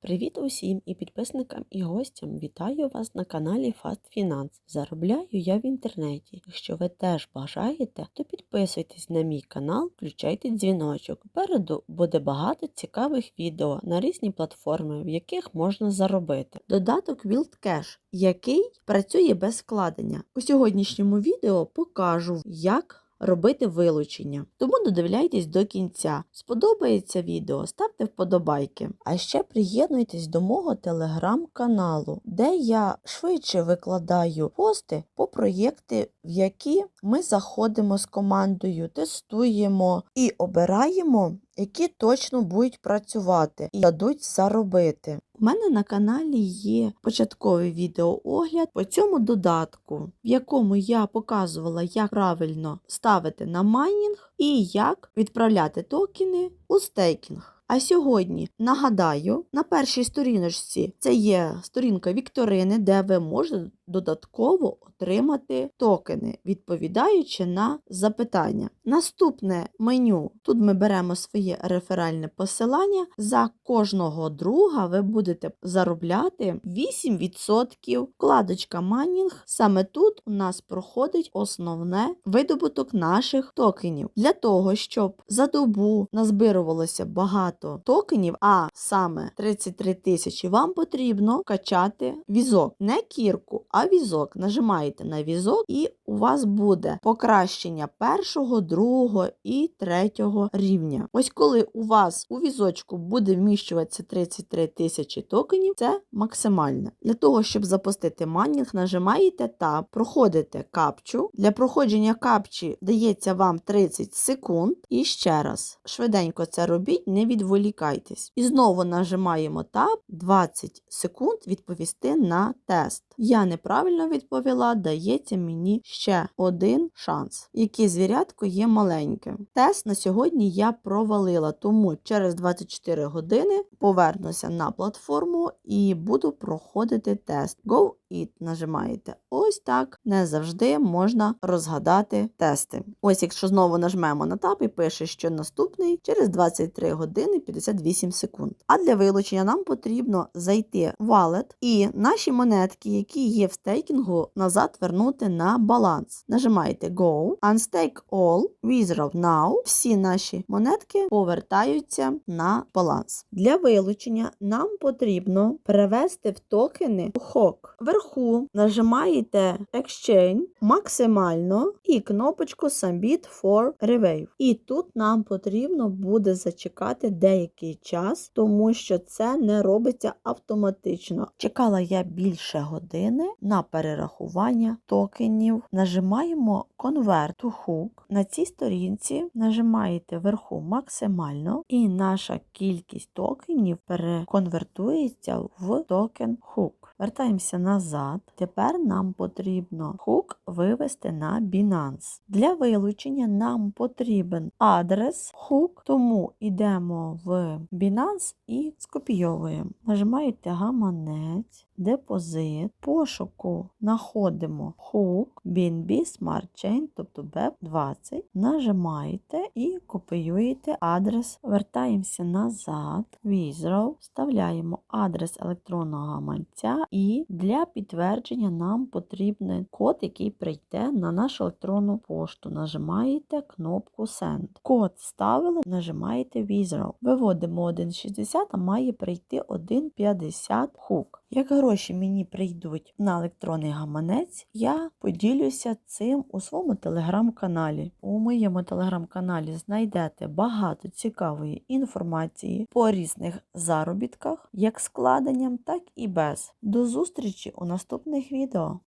Привіт усім і підписникам і гостям. Вітаю вас на каналі Fast Finance. Заробляю я в інтернеті. Якщо ви теж бажаєте, то підписуйтесь на мій канал, включайте дзвіночок. Попереду буде багато цікавих відео на різні платформи, в яких можна заробити. Додаток Wild Cash, який працює без вкладення. У сьогоднішньому відео покажу, як робити вилучення. Тому додивляйтесь до кінця. Сподобається відео, ставте вподобайки. А ще приєднуйтесь до мого телеграм-каналу, де я швидше викладаю пости по проєкти, в які ми заходимо з командою, тестуємо і обираємо. Які точно будуть працювати і дадуть заробити. У мене на каналі є початковий відеоогляд по цьому додатку, в якому я показувала, як правильно ставити на майнінг і як відправляти токени у стейкінг. А сьогодні нагадаю, на першій сторіночці це є сторінка Вікторини, де ви можете додатково отримати токени, відповідаючи на запитання. Наступне меню. Тут ми беремо своє реферальне посилання. За кожного друга ви будете заробляти 8%. Вкладочка майнінг. Саме тут у нас проходить основне видобуток наших токенів. Для того, щоб за добу назбирувалося багато токенів, а саме 33 тисячі, вам потрібно качати візок. Не кірку, а візок. Нажимаєте на візок, і у вас буде покращення першого, другого і третього рівня. Ось коли у вас у візочку буде вміщуватися 33 тисячі токенів, це максимальне. Для того, щоб запустити майнінг, нажимаєте Tab, проходите капчу. Для проходження капчі дається вам 30 секунд. І ще раз, швиденько це робіть, не відволікайтесь. І знову нажимаємо Tab 20 секунд відповісти на тест. Я неправильно відповіла, дається мені ще один шанс, який звірятко є маленьким. Тест на сьогодні я провалила, тому через 24 години повернуся на платформу і буду проходити тест. Go It нажимаєте. Ось так не завжди можна розгадати тести. Ось, якщо знову нажмемо на тап і пише, що наступний через 23 години 58 секунд. А для вилучення нам потрібно зайти в wallet і наші монетки, які є в стейкінгу, назад вернути на баланс. Нажимаєте Go, Unstake All, Withdraw Now. Всі наші монетки повертаються на баланс. Для вилучення нам потрібно перевести в токени хок. Вверху нажимаєте Exchange максимально і кнопочку Submit for Review. І тут нам потрібно буде зачекати деякий час, тому що це не робиться автоматично. Чекала я більше години на перерахування токенів. Нажимаємо Convert to Hook. На цій сторінці нажимаєте вверху максимально, і наша кількість токенів переконвертується в токен Hook. Вертаємося назад. Тепер нам потрібно хук вивести на Binance. Для вилучення нам потрібен адрес хук, тому йдемо в Binance і скопійовуємо. Нажимаєте гаманець, депозит, пошуку знаходимо хук, BNB Smart Chain, тобто BEP20. Нажимаєте і копіюєте адрес. Вертаємося назад, Withdraw, вставляємо адрес електронного гаманця. І для підтвердження нам потрібен код, який прийде на нашу електронну пошту. Нажимаєте кнопку Send. Код вставили, нажимаєте Withdraw. Виводимо 1,60, а має прийти 1,50 хук. Як гроші мені прийдуть на електронний гаманець, я поділюся цим у своєму телеграм-каналі. У моєму телеграм-каналі знайдете багато цікавої інформації по різних заробітках, як складенням, так і без. До зустрічі у наступних відео.